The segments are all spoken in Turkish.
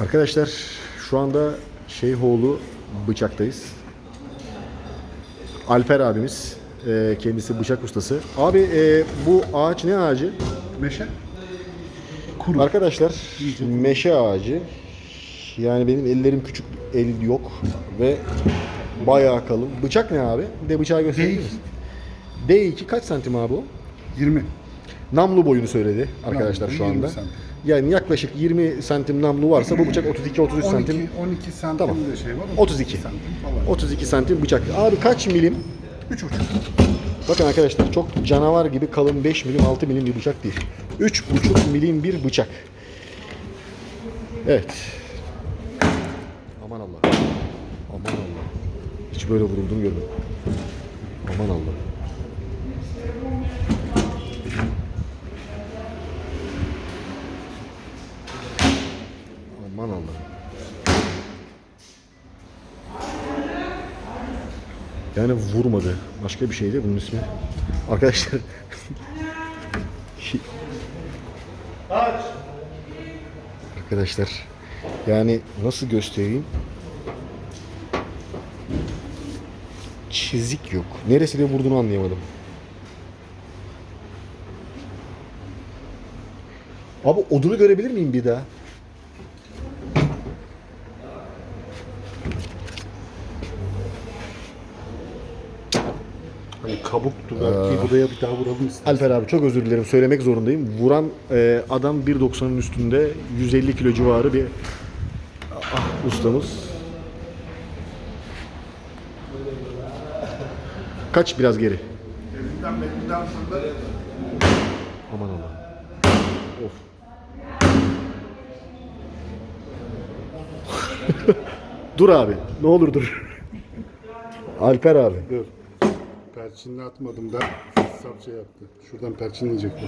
Arkadaşlar şu anda Şeyhoğlu bıçaktayız. Alper abimiz. e, kendisi bıçak ustası. Abi e, bu ağaç ne ağacı? Meşe. Arkadaşlar meşe ağacı. Yani benim ellerim küçük, el yok ve bayağı kalın. Bıçak ne abi? Bir de bıçağı gösterebilir misin? D2 kaç santim abi o? 20. Namlu boyunu söyledi arkadaşlar Namlu şu 20 anda. santim. Yani yaklaşık 20 santim namlu varsa bu bıçak 32-33 12, santim. 12 santim Tamam. de şey var. 32. santim falan. 32 santim bıçak. Abi kaç milim? 3,5. Bakın arkadaşlar çok canavar gibi kalın 5 milim 6 milim bir bıçak değil. 3,5 milim bir bıçak. Evet. Aman Allah. Aman Allah. Hiç böyle vurulduğunu görmedim. Aman Allah. Aman Allah. Yani vurmadı. Başka bir şeydi bunun ismi. Arkadaşlar. Arkadaşlar. Yani nasıl göstereyim? Çizik yok. Neresiyle vurduğunu anlayamadım. Abi odunu görebilir miyim bir daha? Hani kabuktu belki buraya bir daha vuralım istedim. Alper abi çok özür dilerim söylemek zorundayım. Vuran e, adam 1.90'ın üstünde 150 kilo civarı bir ah, ustamız. Kaç biraz geri. Fırlar. Aman Allah. Of. dur abi. Ne olur dur. Alper abi. Dur. Perçinle atmadım da sap şey yaptı. Şuradan perçinleyecek bu.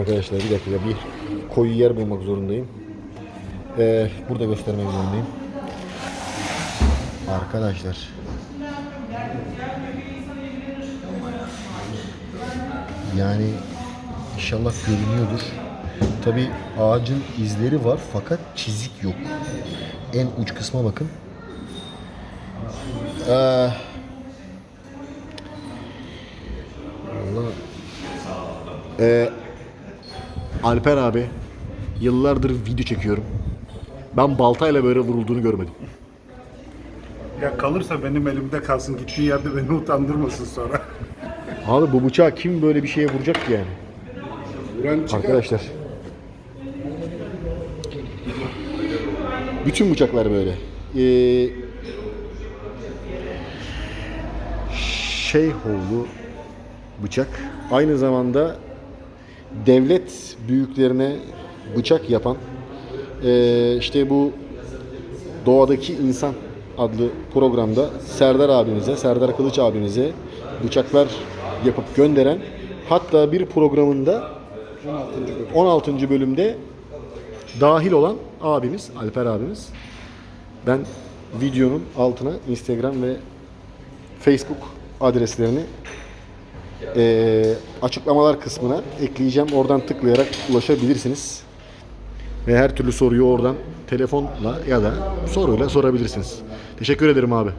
Arkadaşlar bir dakika bir koyu yer bulmak zorundayım. Ee, burada göstermek zorundayım. Arkadaşlar. Yani inşallah görünüyordur. Tabi ağacın izleri var fakat çizik yok. En uç kısma bakın. Ee. Ee, Alper abi yıllardır video çekiyorum. Ben baltayla böyle vurulduğunu görmedim. Ya kalırsa benim elimde kalsın. Gittiği yerde beni utandırmasın sonra. Abi bu bıçağı kim böyle bir şeye vuracak ki yani? Vuran çıkar. Arkadaşlar. Bütün bıçaklar böyle. Ee, Şeyhoğlu bıçak. Aynı zamanda devlet büyüklerine bıçak yapan ee, işte bu Doğadaki İnsan adlı programda Serdar abimize, Serdar Kılıç abimize bıçaklar yapıp gönderen hatta bir programında 16. bölümde dahil olan abimiz, Alper abimiz. Ben videonun altına Instagram ve Facebook adreslerini eee, açıklamalar kısmına ekleyeceğim. Oradan tıklayarak ulaşabilirsiniz. Ve her türlü soruyu oradan telefonla ya da soruyla sorabilirsiniz. Teşekkür ederim abi.